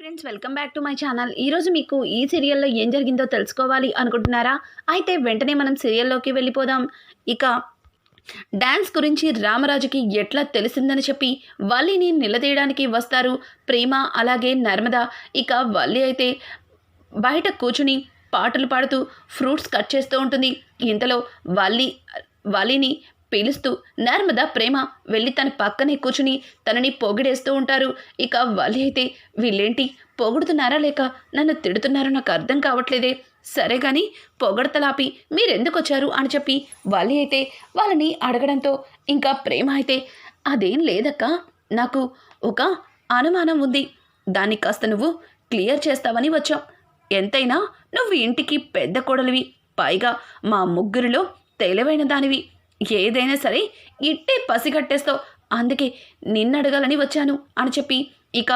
Friends welcome back to my channel ఈరోజు మీకు ఈ సీరియల్లో ఏం జరిగిందో తెలుసుకోవాలి అనుకుంటున్నారా? అయితే వెంటనే మనం సీరియల్లోకి వెళ్ళిపోదాం. ఇక డ్యాన్స్ గురించి రామరాజుకి ఎట్లా తెలిసిందని చెప్పి వల్లిని నిలదీయడానికి వస్తారు ప్రేమ అలాగే నర్మద. ఇక వల్లి అయితే బయట కూర్చుని పాటలు పాడుతూ ఫ్రూట్స్ కట్ చేస్తూ ఉంటుంది. ఇంతలో వల్లి వల్లిని పిలుస్తూ నర్మద ప్రేమ వెళ్ళి తన పక్కనే కూర్చుని తనని పొగిడేస్తూ ఉంటారు. ఇక వల్లి అయితే వీళ్ళేంటి? పొగుడుతున్నారా లేక నన్ను తిడుతున్నారో నాకు అర్థం కావట్లేదే. సరే కానీ పొగడతలాపి మీరెందుకు వచ్చారు అని చెప్పి వల్లి అయితే వాళ్ళని అడగడంతో ఇంకా ప్రేమ అయితే అదేం లేదక్క. నాకు ఒక అనుమానం ఉంది. దాన్ని కాస్త నువ్వు క్లియర్ చేస్తావని వచ్చాం. ఎంతైనా నువ్వు ఇంటికి పెద్ద కోడలివి. పైగా మా ముగ్గురిలో తెలివైన దానివి. ఏదైనా సరే ఇట్టే పసిగట్టేస్తావు అందుకే నిన్నడగాలని వచ్చాను అని చెప్పి ఇక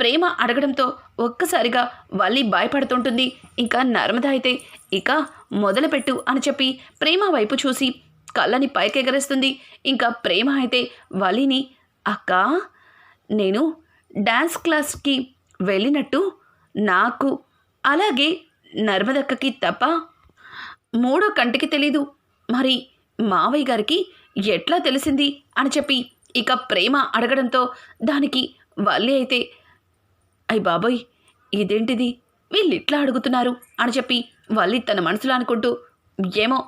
ప్రేమ అడగడంతో ఒక్కసారిగా వల్లి భయపడుతుంటుంది. ఇంకా నర్మద అయితే ఇక మొదలుపెట్టు అని చెప్పి ప్రేమ వైపు చూసి కళ్ళని పైకెగరేస్తుంది. ఇంకా ప్రేమ అయితే వలిని అక్క నేను డ్యాన్స్ క్లాస్కి వెళ్ళినట్టు నాకు అలాగే నర్మదక్కకి తప్ప మూడో కంటికి తెలీదు. మరి మావయ్య గారికి ఎట్లా తెలిసింది? అని చెప్పి ఇక ప్రేమ అడగడంతో దానికి వల్లి అయితే అయ్య బాబోయ్ ఇదేంటిది? వీళ్ళు ఇట్లా అడుగుతున్నారు? అని చెప్పి వల్లి తన మనసులో అనుకుంటూ ఏమో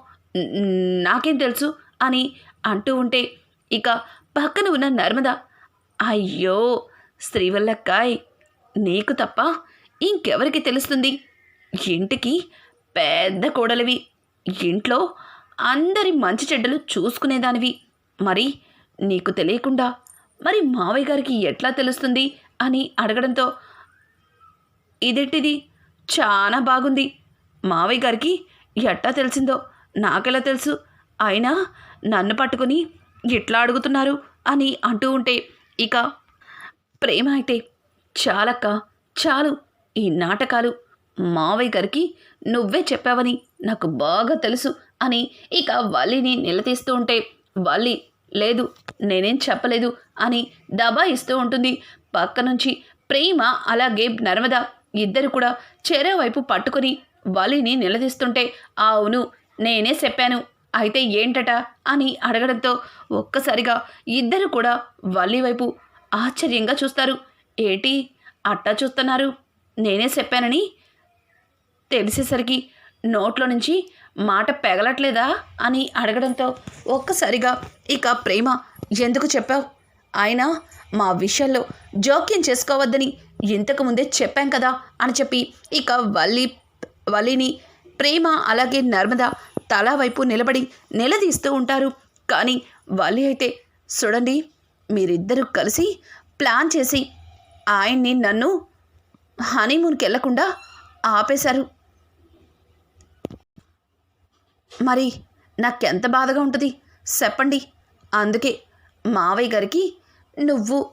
నాకేం తెలుసు అని అంటూ ఉంటే ఇక పక్కన ఉన్న నర్మద అయ్యో శ్రీవల్లక్కాయ్ నీకు తప్ప ఇంకెవరికి తెలుస్తుంది? ఇంటికి పెద్ద కోడలివి. ఇంట్లో అందరి మంచి చెడ్డలు చూసుకునేదానివి. మరి నీకు తెలియకుండా మరి మావయ్య గారికి ఎట్లా తెలుస్తుంది అని అడగడంతో ఇదేంటిది? చాలా బాగుంది. మావయ్య గారికి ఎట్టా తెలిసిందో నాకెలా తెలుసు? అయినా నన్ను పట్టుకుని ఎట్లా అడుగుతున్నారు అని అంటూ ఉంటే ఇక ప్రేమ అయితే చాలక్క చాలు ఈ నాటకాలు. మావయ్య గారికి నువ్వే చెప్పావని నాకు బాగా తెలుసు అని ఇక వల్లిని నిలదీస్తూ ఉంటే వల్లి లేదు నేనేం చెప్పలేదు అని దబాయిస్తూ ఉంటుంది. పక్క నుంచి ప్రేమ అలాగే నర్మద ఇద్దరు కూడా చెరవైపు పట్టుకుని వలిని నిలదీస్తుంటే అవును నేనే చెప్పాను అయితే ఏంటట? అని అడగడంతో ఒక్కసారిగా ఇద్దరు కూడా వల్లి వైపు ఆశ్చర్యంగా చూస్తారు. ఏటి అట్టా చూస్తున్నారు? నేనే చెప్పానని? తెలిసేసరికి నోట్లో నుంచి మాట పెగలట్లేదా అని అడగడంతో ఒక్కసారిగా ఇక ప్రేమ ఎందుకు చెప్పావు? ఆయన మా విషయంలో జోక్యం చేసుకోవద్దని ఇంతకు ముందే చెప్పాం కదా అని చెప్పి ఇక వల్లి వల్లిని ప్రేమ అలాగే నర్మద తల వైపు నిలబడి నిలదీస్తూ ఉంటారు. కానీ వల్లి అయితే చూడండి మీరిద్దరూ కలిసి ప్లాన్ చేసి ఆయన్ని నన్ను హనీమూన్కి వెళ్ళకుండా ఆపేశారు. మరి నాకెంత బాధగా ఉంటుంది? చెప్పండి. అందుకే మావయ్య గారికి నువ్వు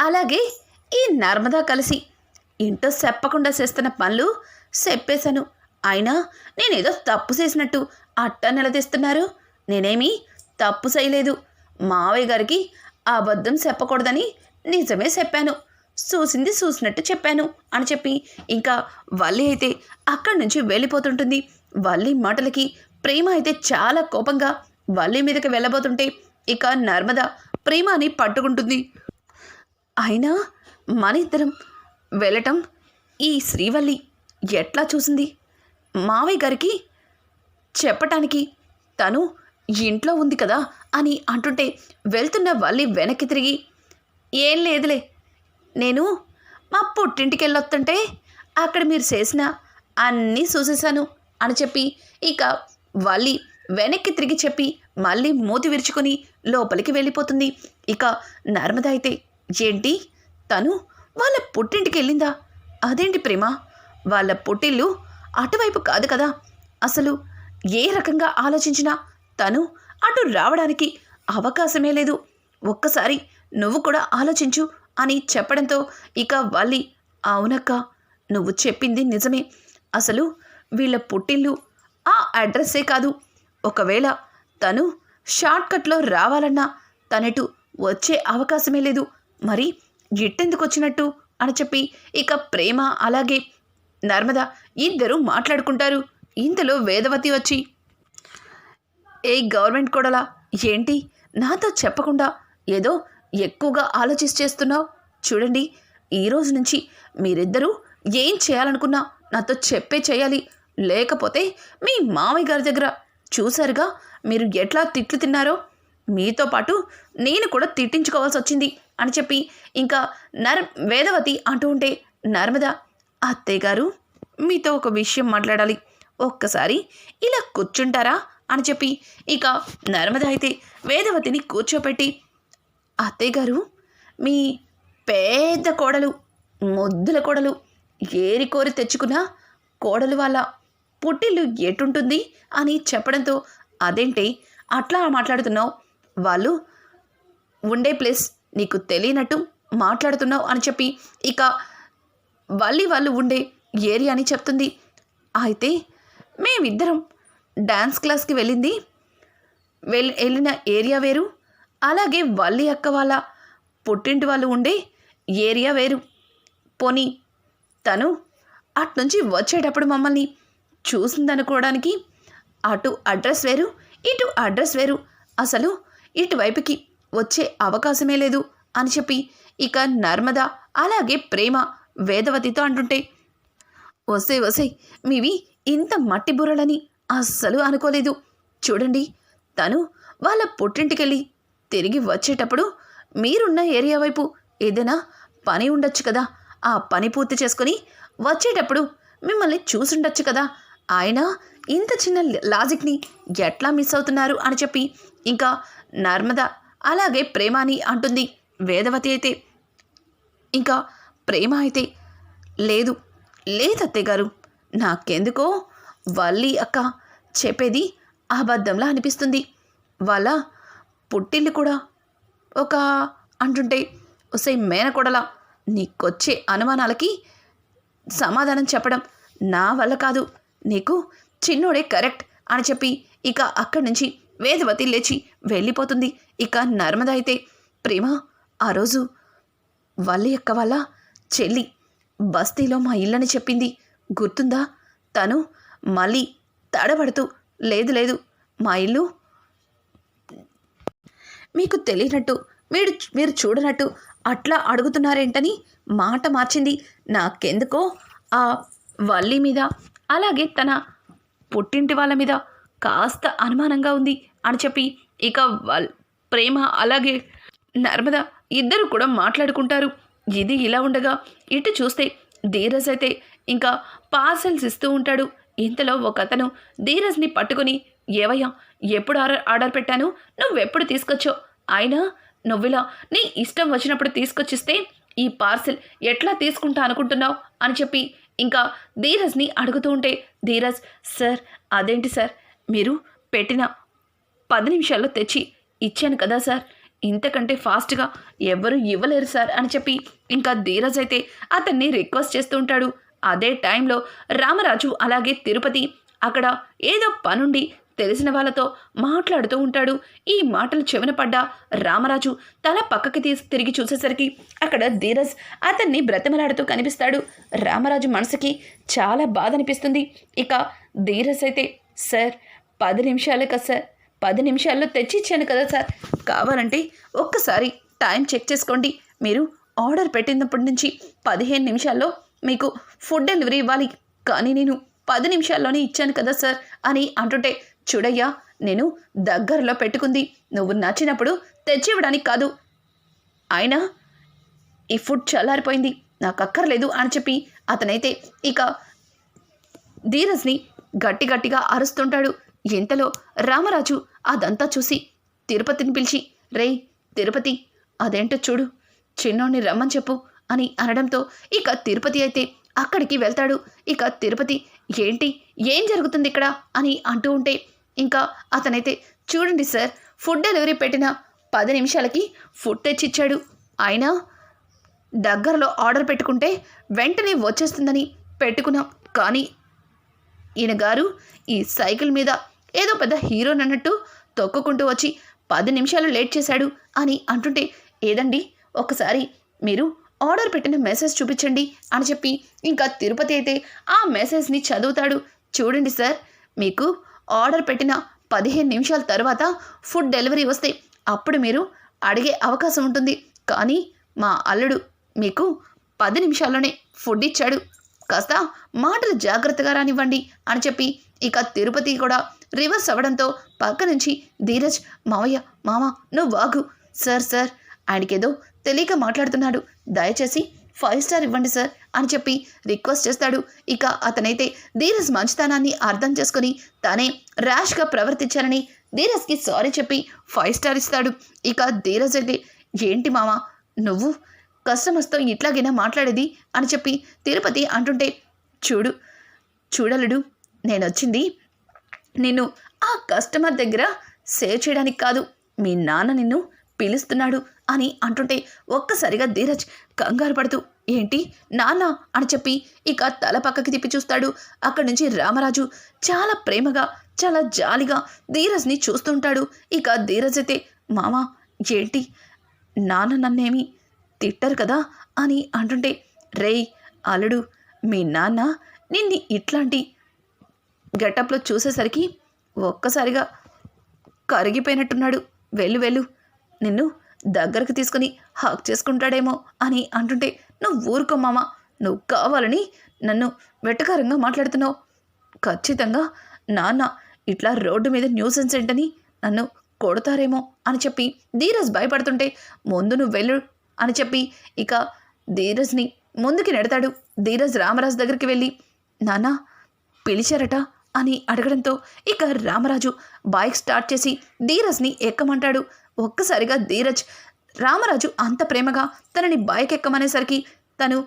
అలాగే ఈ నర్మదా కలిసి ఇంట్లో చెప్పకుండా చేస్తున్న పనులు చెప్పేశాను. అయినా నేనేదో తప్పు చేసినట్టు అట్ట నిలదీస్తున్నారు. నేనేమీ తప్పు చేయలేదు. మావయ్య గారికి అబద్ధం చెప్పకూడదని నిజమే చెప్పాను. చూసింది చూసినట్టు చెప్పాను అని చెప్పి ఇంకా వల్లి అయితే అక్కడి నుంచి వెళ్ళిపోతుంటుంది. వల్లి మాటలకి ప్రేమ అయితే చాలా కోపంగా వల్లి మీదకి వెళ్ళబోతుంటే ఇక నర్మద ప్రేమని పట్టుకుంటుంది. అయినా మన ఇద్దరం వెళ్ళటం ఈ శ్రీవల్లి ఎట్లా చూసింది? మావయ్య గారికి చెప్పటానికి తను ఇంట్లో ఉంది కదా అని అంటుంటే వెళ్తున్న వల్లి వెనక్కి తిరిగి ఏం లేదులే నేను మా పుట్టింటికి వెళ్ళొస్తుంటే అక్కడ మీరు చేసిన అన్నీ చూసేశాను అని చెప్పి ఇక వల్లి వెనక్కి తిరిగి చెప్పి మళ్ళీ మూతి విరుచుకొని లోపలికి వెళ్ళిపోతుంది. ఇక నర్మద అయితే ఏంటి? తను వాళ్ళ పుట్టింటికి వెళ్ళిందా? అదేంటి ప్రేమ? వాళ్ళ పుట్టిల్లు అటువైపు కాదు కదా. అసలు ఏ రకంగా ఆలోచించినా తను అటు రావడానికి అవకాశమే లేదు. ఒక్కసారి నువ్వు కూడా ఆలోచించు అని చెప్పడంతో ఇక వాళ్ళి అవునక్క నువ్వు చెప్పింది నిజమే. అసలు వీళ్ళ పుట్టిల్లు ఆ అడ్రస్సే కాదు. ఒకవేళ తను షార్ట్కట్లో రావాలన్నా తనటు వచ్చే అవకాశమే లేదు. మరి ఎట్టెందుకు వచ్చినట్టు అని చెప్పి ఇక ప్రేమ అలాగే నర్మద ఇద్దరూ మాట్లాడుకుంటారు. ఇంతలో వేదవతి వచ్చి ఏ గవర్నమెంట్ కొడలా ఏంటి? నాతో చెప్పకుండా ఏదో ఎక్కువగా ఆలోచిస్ చేస్తున్నావు? చూడండి ఈ రోజు నుంచి మీరిద్దరూ ఏం చేయాలనుకున్నా నాతో చెప్పే చేయాలి. లేకపోతే మీ మామయ్య గారి దగ్గర. చూసారుగా మీరు ఎట్లా తిట్లు తిన్నారో? మీతో పాటు నేను కూడా తిట్టించుకోవాల్సి వచ్చింది అని చెప్పి ఇంకా నర్ వేదవతి అంటూ ఉంటే నర్మద అత్తయ్య గారు మీతో ఒక విషయం మాట్లాడాలి. ఒక్కసారి ఇలా కూర్చుంటారా? అని చెప్పి ఇక నర్మద అయితే వేదవతిని కూర్చోపెట్టి అత్తయ్య గారు మీ పెద్ద కోడలు ముద్దుల కోడలు ఏరి కోరి తెచ్చుకున్న కోడలు వాళ్ళ పుట్టిల్లు ఎటుంటుంది అని చెప్పడంతో అదేంటి? అట్లా మాట్లాడుతున్నావు? వాళ్ళు ఉండే ప్లేస్ నీకు తెలియనట్టు మాట్లాడుతున్నావు? అని చెప్పి ఇక వాళ్ళి వాళ్ళు ఉండే ఏరియా అని చెప్తుంది. అయితే మేమిద్దరం డ్యాన్స్ క్లాస్కి వెళ్ళింది. వెళ్ వెళ్ళిన ఏరియా వేరు. అలాగే వల్లి అక్క వాళ్ళ పుట్టింటి వాళ్ళు ఉండే ఏరియా వేరు. పోనీ తను అట్నుంచి వచ్చేటప్పుడు మమ్మల్ని చూసిందనుకోవడానికి అటు అడ్రస్ వేరు ఇటు అడ్రస్ వేరు. అసలు ఇటువైపుకి వచ్చే అవకాశమే లేదు అని చెప్పి ఇక నర్మద అలాగే ప్రేమ వేదవతితో అంటుంటే వసే వసే మీవి ఇంత మట్టి బుర్రలని అస్సలు అనుకోలేదు. చూడండి తను వాళ్ళ పుట్టింటికెళ్ళి తిరిగి వచ్చేటప్పుడు మీరున్న ఏరియా వైపు ఏదైనా పని ఉండొచ్చు కదా. ఆ పని పూర్తి చేసుకొని వచ్చేటప్పుడు మిమ్మల్ని చూసుండొచ్చు కదా. ఆయన ఇంత చిన్న లాజిక్ని ఎట్లా మిస్ అవుతున్నారు అని చెప్పి ఇంకా నర్మద అలాగే ప్రేమాని అంటుంది. వేదవతి అయితే ఇంకా ప్రేమ అయితే లేదు. లేదత్తయ్య గారు నాకెందుకో వల్లి అక్క చెప్పేది అబద్ధంలా అనిపిస్తుంది. వాళ్ళ పుట్టిల్లు కూడా ఒక అంటుంటే ఒసై మేనకొడలా నీకొచ్చే అనుమానాలకి సమాధానం చెప్పడం నా వల్ల కాదు. నీకు చిన్నోడే కరెక్ట్ అని చెప్పి ఇక అక్కడి నుంచి వేదవతి లేచి వెళ్ళిపోతుంది. ఇక నర్మద అయితే ప్రేమ ఆ రోజు వల్లి యొక్క వాళ్ళ చెల్లి బస్తీలో మా ఇల్లని చెప్పింది. గుర్తుందా? తను మళ్ళీ తడబడుతూ లేదు లేదు మా ఇల్లు మీకు తెలియనట్టు మీరు మీరు చూడనట్టు అట్లా అడుగుతున్నారేంటని మాట మార్చింది. నాకెందుకో ఆ వల్లి మీద అలాగే తన పుట్టింటి వాళ్ళ మీద కాస్త అనుమానంగా ఉంది అని చెప్పి ఇక వల్ ప్రేమ అలాగే నర్మద ఇద్దరు కూడా మాట్లాడుకుంటారు. ఇది ఇలా ఉండగా ఇటు చూస్తే ధీరజ్ అయితే ఇంకా పార్సల్స్ ఇస్తూ ఉంటాడు. ఇంతలో ఒక అతను ధీరజ్ని పట్టుకొని ఏవయ్యా ఎప్పుడు ఆర్డర్ ఆర్డర్ పెట్టాను? నువ్వెప్పుడు తీసుకొచ్చో అయినా నువ్విలా నీ ఇష్టం వచ్చినప్పుడు తీసుకొచ్చిస్తే ఈ పార్సిల్ ఎట్లా తీసుకుంటా అనుకుంటున్నావు? అని చెప్పి ఇంకా ధీరజ్ని అడుగుతూ ఉంటే ధీరజ్ సార్ అదేంటి సార్? మీరు పెట్టిన పది నిమిషాల్లో తెచ్చి ఇచ్చాను కదా సార్. ఇంతకంటే ఫాస్ట్గా ఎవ్వరూ ఇవ్వలేరు సార్ అని చెప్పి ఇంకా ధీరజ్ అయితే అతన్ని రిక్వెస్ట్ చేస్తూ ఉంటాడు. అదే టైంలో రామరాజు అలాగే తిరుపతి అక్కడ ఏదో పనుండి తెలిసిన వాళ్ళతో మాట్లాడుతూ ఉంటాడు. ఈ మాటలు చెవిన పడ్డా రామరాజు తల పక్కకి తీసి తిరిగి చూసేసరికి అక్కడ ధీరజ్ అతన్ని బ్రతిమలాడుతూ కనిపిస్తాడు. రామరాజు మనసుకి చాలా బాధ అనిపిస్తుంది. ఇక ధీరజ్ అయితే సార్ పది నిమిషాలే కదా సార్. పది నిమిషాల్లో తెచ్చిచ్చాను కదా సార్. కావాలంటే ఒక్కసారి టైం చెక్ చేసుకోండి. మీరు ఆర్డర్ పెట్టినప్పటి నుంచి పదిహేను నిమిషాల్లో మీకు ఫుడ్ డెలివరీ ఇవ్వాలి. కానీ నేను పది నిమిషాల్లోనే ఇచ్చాను కదా సార్ అని అంటుంటే చూడయ్యా నేను దగ్గరలో పెట్టుకుంది. నువ్వు నచ్చినప్పుడు తెచ్చివ్వడానికి కాదు. అయినా ఈ ఫుడ్ చల్లారిపోయింది. నాకు అక్కర్లేదు అని చెప్పి అతనైతే ఇక ధీరజ్ని గట్టి గట్టిగా అరుస్తుంటాడు. ఇంతలో రామరాజు అదంతా చూసి తిరుపతిని పిలిచి రేయ్ తిరుపతి అదేంటో చూడు. చిన్నోడిని రమ్మని చెప్పు అని అనడంతో ఇక తిరుపతి అయితే అక్కడికి వెళ్తాడు. ఇక తిరుపతి ఏంటి? ఏం జరుగుతుంది ఇక్కడ? అని అంటూ ఉంటే ఇంకా అతనైతే చూడండి సార్ ఫుడ్ డెలివరీ పెట్టిన పది నిమిషాలకి ఫుడ్ తెచ్చిచ్చాడు. అయినా దగ్గరలో ఆర్డర్ పెట్టుకుంటే వెంటనే వచ్చేస్తుందని పెట్టుకున్నాం. కానీ ఈయన గారు ఈ సైకిల్ మీద ఏదో పెద్ద హీరోని అన్నట్టు తొక్కుకుంటూ వచ్చి పది నిమిషాలు లేట్ చేశాడు అని అంటుంటే ఏదండి? ఒకసారి మీరు ఆర్డర్ పెట్టిన మెసేజ్ చూపించండి అని చెప్పి ఇంకా తిరుపతి అయితే ఆ మెసేజ్ని చదువుతాడు. చూడండి సార్ మీకు ఆర్డర్ పెట్టిన పదిహేను నిమిషాల తర్వాత ఫుడ్ డెలివరీ వస్తే అప్పుడు మీరు అడిగే అవకాశం ఉంటుంది. కానీ మా అల్లుడు మీకు పది నిమిషాల్లోనే ఫుడ్ ఇచ్చాడు. కాస్త మాటలు జాగ్రత్తగా రానివ్వండి అని చెప్పి ఇక తిరుపతి కూడా రివర్స్ అవ్వడంతో పక్క నుంచి ధీరజ్ మావయ్య మామ నువ్వు వాగు సార్ సార్ ఆయనకేదో తెలియక మాట్లాడుతున్నాడు. దయచేసి ఫైవ్ స్టార్ ఇవ్వండి సార్ అని చెప్పి రిక్వెస్ట్ చేస్తాడు. ఇక అతనైతే ధీరజ్ మంచితనాన్ని అర్థం చేసుకుని తానే ర్యాష్గా ప్రవర్తించానని ధీరజ్కి సారీ చెప్పి ఫైవ్ స్టార్ ఇస్తాడు. ఇక ధీరజ్ అయితే ఏంటి మామ నువ్వు కస్టమర్స్తో ఇట్లాగైనా మాట్లాడేది? అని చెప్పి తిరుపతి అంటుంటే చూడు చూడలుడు నేను వచ్చింది నిన్ను ఆ కస్టమర్ దగ్గర సేవ్ చేయడానికి కాదు. మీ నాన్న నిన్ను పిలుస్తున్నాడు. అని అంటుంటే ఒక్కసారిగా ధీరజ్ కంగారు పడుతూ ఏంటి నాన్న? అని చెప్పి ఇక తల పక్కకి తిప్పి చూస్తాడు. అక్కడి నుంచి రామరాజు చాలా ప్రేమగా చాలా జాలిగా ధీరజ్ని చూస్తుంటాడు. ఇక ధీరజ్ అయితే మామ ఏంటి? నాన్న నన్నేమి తిట్టరు కదా? అని అంటుంటే రేయ్ అల్లుడు మీ నాన్న నిన్ని ఇట్లాంటి గెటప్లో చూసేసరికి ఒక్కసారిగా కరిగిపోయినట్టున్నాడు. వెళ్ళు వెళ్ళు నిన్ను దగ్గరకు తీసుకుని హక్ చేసుకుంటాడేమో అని అంటుంటే నువ్వు ఊరుకో మామ నువ్వు కావాలని నన్ను వెటకారంగా మాట్లాడుతున్నావు. ఖచ్చితంగా నాన్న ఇట్లా రోడ్డు మీద న్యూసెన్స్ ఏంటని నన్ను కొడతారేమో అని చెప్పి ధీరజ్ భయపడుతుంటే ముందు నువ్వు వెళ్ళు అని చెప్పి ఇక ధీరజ్ని ముందుకి నెడతాడు. ధీరజ్ రామరాజు దగ్గరికి వెళ్ళి నాన్న పిలిచారట అని అడగడంతో ఇక రామరాజు బైక్ స్టార్ట్ చేసి ధీరజ్ని ఎక్కమంటాడు. ఒక్కసారిగా ధీరజ్ రామరాజు అంత ప్రేమగా తనని బైక్ ఎక్కమనేసరికి తను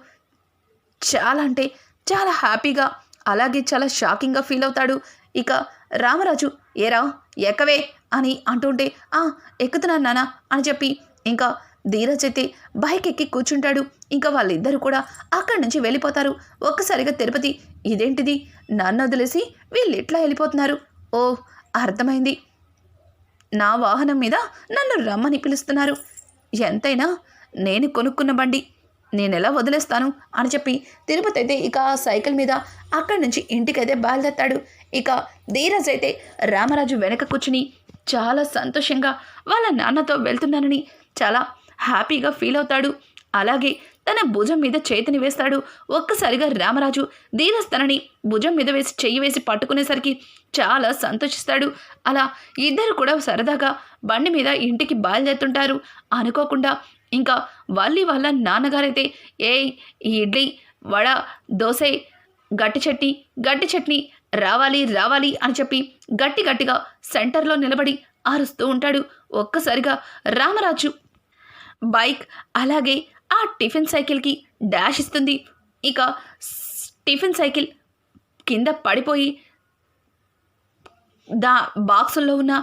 చాలా అంటే చాలా హ్యాపీగా అలాగే చాలా షాకింగ్గా ఫీల్ అవుతాడు. ఇక రామరాజు ఏరా ఎక్కవే? అని అంటుంటే ఆ ఎక్కుతున్నాను నానా అని చెప్పి ఇంకా ధీరజ్ అయితే బైక్ ఎక్కి కూర్చుంటాడు. ఇంకా వాళ్ళిద్దరూ కూడా అక్కడి నుంచి వెళ్ళిపోతారు. ఒక్కసారిగా తిరుపతి ఇదేంటిది? నన్ను వదిలేసి వీళ్ళు ఎట్లా వెళ్ళిపోతున్నారు. ఓ అర్థమైంది. నా వాహనం మీద నన్ను రమ్మని పిలుస్తున్నారు. ఎంతైనా నేను కొనుక్కున్న బండి. నేను ఎలా వదిలేస్తాను? అని చెప్పి తిరుపతి అయితే ఇక సైకిల్ మీద అక్కడి నుంచి ఇంటికైతే బయలుదేస్తాడు ఇక ధీరజ్ అయితే రామరాజు వెనక కూర్చుని చాలా సంతోషంగా వాళ్ళ నాన్నతో వెళ్తున్నానని చాలా హ్యాపీగా ఫీల్ అవుతాడు. అలాగే తన భుజం మీద చేతిని వేస్తాడు. ఒక్కసారిగా రామరాజు ధీరజ్ తనని భుజం మీద వేసి చెయ్యి వేసి పట్టుకునేసరికి చాలా సంతోషిస్తాడు. అలా ఇద్దరు కూడా సరదాగా బండి మీద ఇంటికి బయలుదేరుతుంటారు. అనుకోకుండా ఇంకా వాళ్ళి వాళ్ళ నాన్నగారైతే ఏ ఇడ్లీ వడ దోశ గట్టి చట్నీ గట్టి చట్నీ రావాలి రావాలి అని చెప్పి గట్టి గట్టిగా సెంటర్లో నిలబడి అరుస్తూ ఉంటాడు. ఒక్కసారిగా రామరాజు బైక్ అలాగే ఆ టిఫిన్ సైకిల్కి డాష్ ఇస్తుంది. ఇక టిఫిన్ సైకిల్ కింద పడిపోయి దా బాక్సుల్లో ఉన్న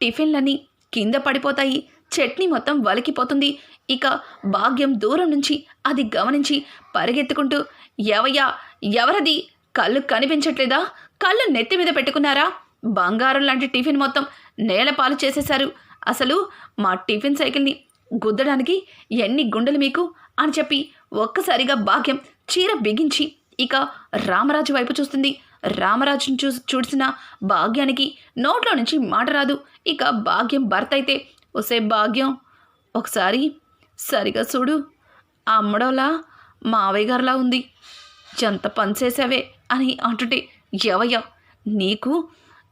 టిఫిన్లన్నీ కింద పడిపోతాయి. చట్నీ మొత్తం వలికిపోతుంది. ఇక భాగ్యం దూరం నుంచి అది గమనించి పరిగెత్తుకుంటూ ఎవయ్యా ఎవరది? కళ్ళు కనిపించట్లేదా? కళ్ళు నెత్తి మీద పెట్టుకున్నారా? బంగారం లాంటి టిఫిన్ మొత్తం నేలపాలు చేసేశారు. అసలు మా టిఫిన్ సైకిల్ని గుద్దడానికి ఎన్ని గుండెలు మీకు? అని చెప్పి ఒక్కసారిగా భాగ్యం చీర బిగించి ఇక రామరాజు వైపు చూస్తుంది. రామరాజును చూ చూసిన భాగ్యానికి నోట్లో నుంచి మాట రాదు. ఇక భాగ్యం భర్త అయితే ఒసే భాగ్యం ఒకసారి సరిగా చూడు. ఆ అమ్మడోలా మావయ్య గారిలా ఉంది. ఎంత పనిచేసావే అని అంటుంటే ఎవయ్య నీకు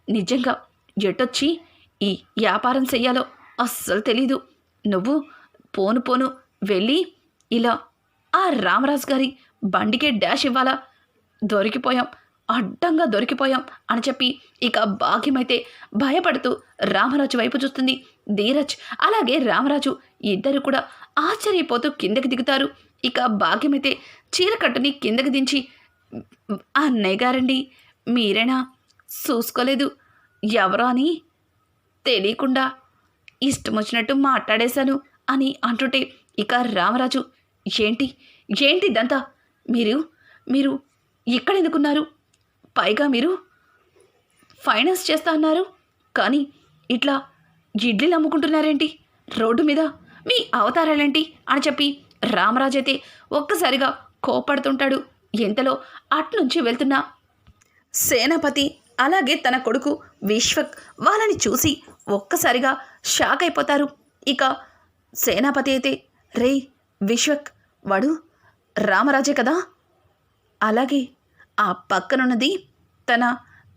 నిజంగా ఎటొచ్చి ఈ వ్యాపారం చెయ్యాలో అస్సలు తెలీదు. నువ్వు పోను పోను వెళ్ళి ఇలా ఆ రామరాజు గారి బండికే డాష్ ఇవ్వాలా? దొరికిపోయాం అడ్డంగా దొరికిపోయాం అని చెప్పి ఇక భాగ్యమైతే భయపడుతూ రామరాజు వైపు చూస్తుంది ధీరజ్. అలాగే రామరాజు ఇద్దరు కూడా ఆశ్చర్యపోతూ కిందకి దిగుతారు. ఇక భాగ్యమైతే చీరకట్టుని కిందకి దించి అన్నయ్య గారండి మీరేనా? చూసుకోలేదు. ఎవరో అని తెలియకుండా ఇష్టం వచ్చినట్టు మాట్లాడేశాను అని అంటుంటే ఇక రామరాజు ఏంటి? ఏంటి ఇదంతా? మీరు మీరు ఇక్కడ ఎందుకున్నారు పైగా మీరు ఫైనాన్స్ చేస్తా అన్నారు. కానీ ఇట్లా ఇడ్లీలు అమ్ముకుంటున్నారేంటి? రోడ్డు మీద మీ అవతారాలేంటి? అని చెప్పి రామరాజు అయితే ఒక్కసారిగా కోపడుతుంటాడు ఇంతలో అట్నుంచి వెళ్తున్న? సేనాపతి అలాగే తన కొడుకు విశ్వక్ వాళ్ళని చూసి ఒక్కసారిగా షాక్ అయిపోతారు. ఇక సేనాపతి అయితే రే విశ్వక్ వాడు రామరాజే కదా? అలాగే ఆ పక్కనున్నది తన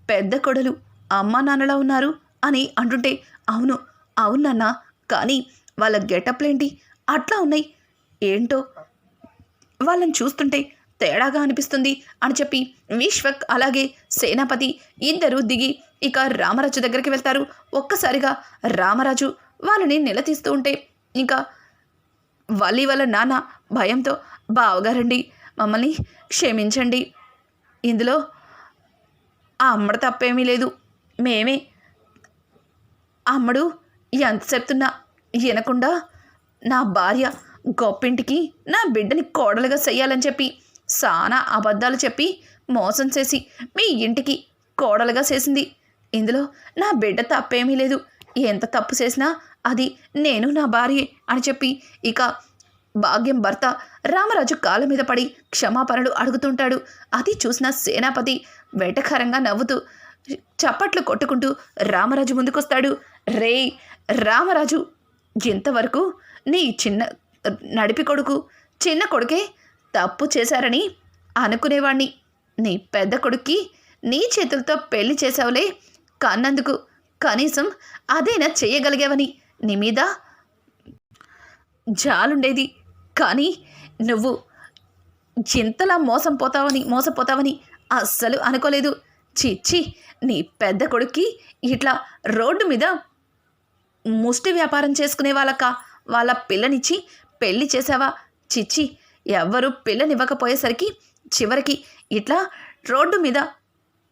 పెద్ద కొడలు అమ్మా నాన్నలా ఉన్నారు అని అంటుంటే అవును అవునన్న కానీ వాళ్ళ గెటప్లేంటి? అట్లా ఉన్నాయి. ఏంటో? వాళ్ళని చూస్తుంటే తేడాగా అనిపిస్తుంది అని చెప్పి విశ్వక్ అలాగే సేనాపతి ఇద్దరూ దిగి ఇక రామరాజు దగ్గరికి వెళ్తారు. ఒక్కసారిగా రామరాజు వాళ్ళని నిలదీస్తూ ఉంటే ఇంకా వాళ్ళి వాళ్ళ నాన్న భయంతో బావగారండి మమ్మల్ని క్షమించండి. ఇందులో ఆ అమ్మడు తప్పేమీ లేదు. మేమే అమ్మడు ఎంత చెప్తున్నా వినకుండా నా భార్య గొప్పింటికి నా బిడ్డని కోడలుగా చెయ్యాలని చెప్పి సానా అబద్ధాలు చెప్పి మోసం చేసి మీ ఇంటికి కోడలుగా చేసింది. ఇందులో నా బిడ్డ తప్పేమీ లేదు. ఎంత తప్పు చేసినా అది నేను నా భార్యే అని చెప్పి ఇక భాగ్యం భర్త రామరాజు కాళ్ళ మీద పడి క్షమాపణలు అడుగుతుంటాడు. అది చూసిన సేనాపతి వెటకరంగా నవ్వుతూ చప్పట్లు కొట్టుకుంటూ రామరాజు ముందుకొస్తాడు. రే రామరాజు ఇంతవరకు నీ చిన్న నడిపి కొడుకు చిన్న కొడుకే తప్పు చేశారని అనుకునేవాణ్ణి. నీ పెద్ద కొడుక్కి నీ చేతులతో పెళ్ళి చేసావులే కన్నందుకు కనీసం అదేనా చేయగలిగావని నీ మీద జాలుండేది. కానీ నువ్వు ఇంతలా మోసం పోతావని మోసపోతావని అస్సలు అనుకోలేదు. చిచ్చి నీ పెద్ద కొడుక్కి ఇట్లా రోడ్డు మీద ముష్టి వ్యాపారం చేసుకునే వాళ్ళక వాళ్ళ పిల్లనిచ్చి పెళ్ళి చేసావా చిచ్చి ఎవ్వరూ పిల్లనివ్వకపోయేసరికి చివరికి ఇట్లా రోడ్డు మీద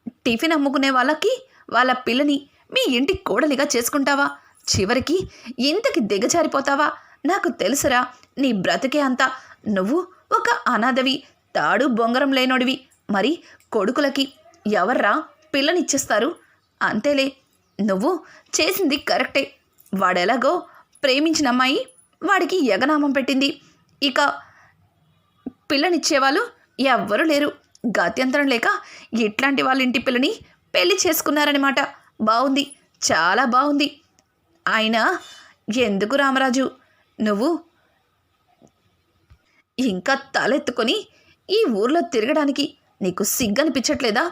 టిఫిన్ అమ్ముకునే వాళ్ళకి వాళ్ళ పిల్లని మీ ఇంటి కోడలిగా చేసుకుంటావా? చివరికి ఇంతకి దిగజారిపోతావా? నాకు తెలుసురా నీ బ్రతికే అంతా నువ్వు ఒక అనాథవి తాడు బొంగరం లేనోడివి. మరి కొడుకులకి ఎవర్రా పిల్లనిచ్చేస్తారు? అంతేలే నువ్వు చేసింది కరెక్టే. వాడెలాగో ప్రేమించిన అమ్మాయి వాడికి యగనామం పెట్టింది. ఇక పిల్లనిచ్చేవాళ్ళు ఎవ్వరూ లేరు. గత్యంతరం లేక ఇట్లాంటి వాళ్ళ ఇంటి పిల్లని పెళ్ళి చేసుకున్నారనమాట బాగుంది చాలా బాగుంది ఆయన ఎందుకు రామరాజు? నువ్వు ఇంకా తలెత్తుకొని ఈ ఊర్లో తిరగడానికి నీకు సిగ్గనిపించట్లేదా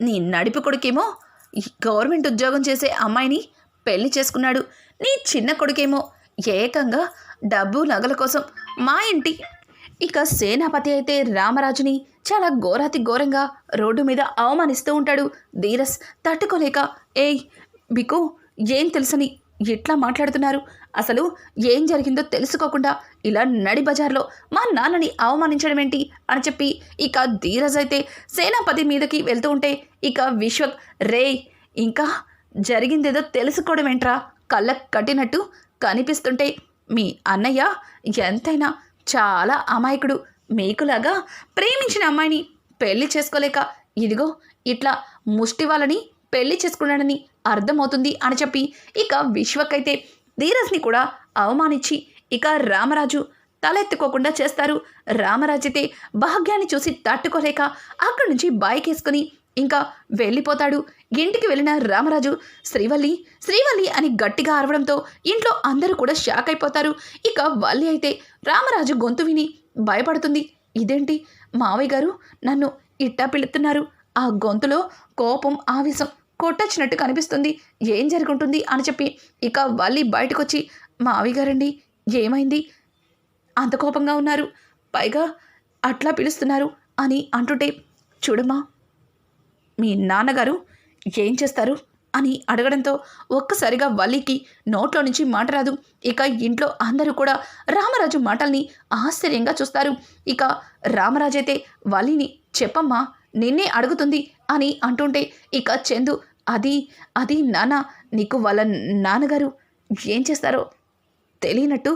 నీ నడిపి కొడుకేమో గవర్నమెంట్ ఉద్యోగం చేసే అమ్మాయిని పెళ్ళి చేసుకున్నాడు. నీ చిన్న కొడుకేమో ఏకంగా డబ్బు నగల కోసం మా ఇంటి ఇక సేనాపతి అయితే రామరాజుని చాలా ఘోరాతి ఘోరంగా రోడ్డు మీద అవమానిస్తూ ఉంటాడు. ధీరస్ తట్టుకోలేక ఏయ్ బికు ఏం తెలుసని ఎట్లా మాట్లాడుతున్నారు? అసలు ఏం జరిగిందో తెలుసుకోకుండా ఇలా నడి బజార్లో మా నాన్నని అవమానించడం ఏంటి? అని చెప్పి ఇక ధీరజ్ అయితే సేనాపతి మీదకి వెళ్తూ ఉంటే ఇక విశ్వక్ రే ఇంకా జరిగిందేదో తెలుసుకోవడం ఏంట్రా? కళ్ళకు కట్టినట్టు కనిపిస్తుంటే మీ అన్నయ్య ఎంతైనా చాలా అమాయకుడు. మీకులాగా ప్రేమించిన అమ్మాయిని పెళ్ళి చేసుకోలేక ఇదిగో ఇట్లా ముష్టి వాళ్ళని పెళ్ళి చేసుకున్నాడని అర్థమవుతుంది అని చెప్పి ఇక విశ్వకైతే ధీరజ్ని కూడా అవమానించి ఇక రామరాజు తలెత్తుకోకుండా చేస్తారు. రామరాజైతే భాగ్యాన్ని చూసి తట్టుకోలేక అక్కడి నుంచి బైక్ వేసుకుని ఇంకా వెళ్ళిపోతాడు. ఇంటికి వెళ్ళిన రామరాజు శ్రీవల్లి శ్రీవల్లి అని గట్టిగా అరవడంతో ఇంట్లో అందరూ కూడా షాక్ అయిపోతారు. ఇక వల్లి అయితే రామరాజు గొంతు విని భయపడుతుంది. ఇదేంటి? మావయ్య గారు నన్ను ఇట్టా పిలుస్తున్నారు ఆ గొంతులో కోపం ఆవేశం కొట్టచ్చినట్టు కనిపిస్తుంది. ఏం జరుగుంటుంది అని చెప్పి ఇక వల్లి బయటకొచ్చి మావయ్య గారండి ఏమైంది? అంత కోపంగా ఉన్నారు. పైగా అట్లా పిలుస్తున్నారు అని అంటుంటే చూడమ్మా మీ నాన్నగారు ఏం చేస్తారు? అని అడగడంతో ఒక్కసారిగా వల్లికి నోట్లో నుంచి మాట రాదు. ఇక ఇంట్లో అందరూ కూడా రామరాజు మాటల్ని ఆశ్చర్యంగా చూస్తారు. ఇక రామరాజు అయితే వల్లిని చెప్పమ్మా నిన్నే అడుగుతుంది అని అంటుంటే ఇక చందు అది అది నాన్న నీకు వాళ్ళ నాన్నగారు ఏం చేస్తారో తెలియనట్టు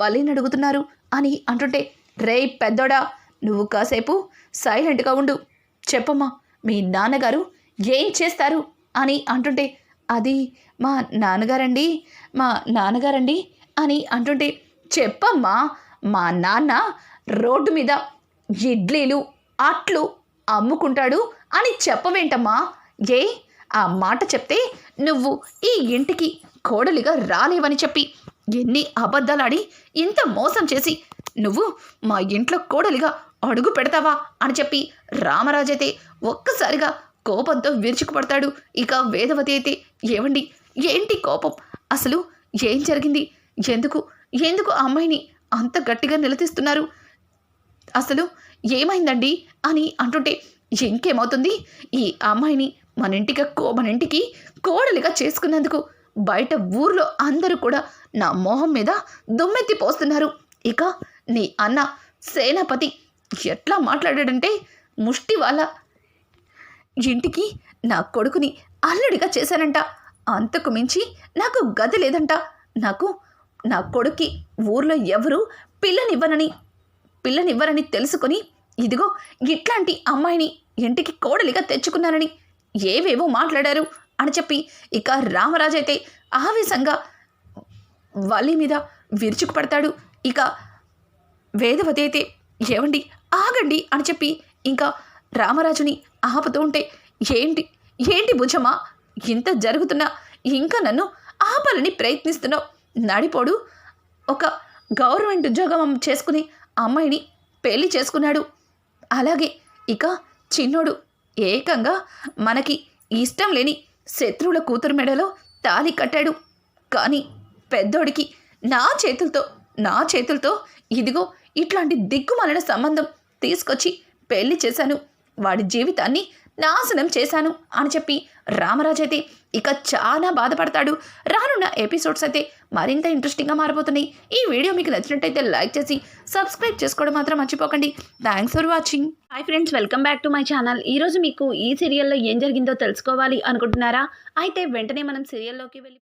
వల్లిని అడుగుతున్నారు అని అంటుంటే రే పెద్దోడా నువ్వు కాసేపు సైలెంట్గా ఉండు చెప్పమ్మా మీ నాన్నగారు ఏం చేస్తారు? అని అంటుంటే అది మా నాన్నగారండి మా నాన్నగారండి అని అంటుంటే చెప్పమ్మా మా నాన్న రోడ్డు మీద ఇడ్లీలు అట్లు అమ్ముకుంటాడు అని చెప్పవేంటమ్మా? ఏ? ఆ మాట చెప్తే నువ్వు ఈ ఇంటికి కోడలిగా రాలేవని చెప్పి ఎన్ని అబద్ధాలాడి ఇంత మోసం చేసి నువ్వు మా ఇంట్లో కోడలిగా అడుగు పెడతావా అని చెప్పి రామరాజైతే ఒక్కసారిగా కోపంతో విరుచుకుపడతాడు. ఇక వేదవతి అయితే ఏమండి ఏంటి కోపం? అసలు ఏం జరిగింది? ఎందుకు? ఎందుకు ఆ అమ్మాయిని అంత గట్టిగా నిలదీస్తున్నారు? అసలు ఏమైందండి? అని అంటుంటే ఇంకేమవుతుంది? ఈ అమ్మాయిని మన ఇంటికి కో- మన ఇంటికి కోడలిగా చేసుకున్నందుకు బయట ఊర్లో అందరూ కూడా నా మొహం మీద దుమ్మెత్తి పోస్తున్నారు. ఇక నీ అన్న సేనాపతి ఎట్లా మాట్లాడాడంటే ముష్టి వాళ్ళ ఇంటికి నా కొడుకుని అల్లుడిగా చేశానంట. అంతకు మించి నాకు గది లేదంట. నాకు నా కొడుక్కి ఊర్లో ఎవరు పిల్లనివ్వనని పిల్లనివ్వరని తెలుసుకొని ఇదిగో ఇట్లాంటి అమ్మాయిని ఇంటికి కోడలిగా తెచ్చుకున్నానని ఏవేవో మాట్లాడారు అని చెప్పి ఇక రామరాజు అయితే ఆవేశంగా వల్లి మీద విరుచుకుపడతాడు ఇక వేదవతి అయితే ఏవండి ఆగండి అని చెప్పి ఇంకా రామరాజుని ఆపుతూ ఉంటే ఏంటి? ఏంటి భుజమా? ఇంత జరుగుతున్నా ఇంకా నన్ను ఆపాలని ప్రయత్నిస్తున్నావు. నడిపోడు. ఒక గవర్నమెంట్ ఉద్యోగం చేసుకుని అమ్మాయిని పెళ్ళి చేసుకున్నాడు. అలాగే ఇక చిన్నోడు ఏకంగా మనకి ఇష్టం లేని శత్రువుల కూతురు మెడలో తాలి కట్టాడు. కానీ పెద్దోడికి నా చేతులతో నా చేతులతో ఇదిగో ఇట్లాంటి దిక్కుమాలిన సంబంధం తీసుకొచ్చి పెళ్ళి చేశాను. వాడి జీవితాన్ని నాశనం చేశాను అని చెప్పి రామరాజు అయితే ఇక చాలా బాధపడతాడు. రానున్న ఎపిసోడ్స్ అయితే మరింత ఇంట్రెస్టింగ్గా మారిపోతున్నాయి ఈ వీడియో మీకు నచ్చినట్టయితే లైక్ చేసి సబ్స్క్రైబ్ చేసుకోవడం మాత్రం మర్చిపోకండి. Thanks for watching hi friends welcome back to my channel ఈరోజు మీకు ఈ సీరియల్లో ఏం జరిగిందో తెలుసుకోవాలి అనుకుంటున్నారా? అయితే వెంటనే మనం సీరియల్లోకి వెళ్ళి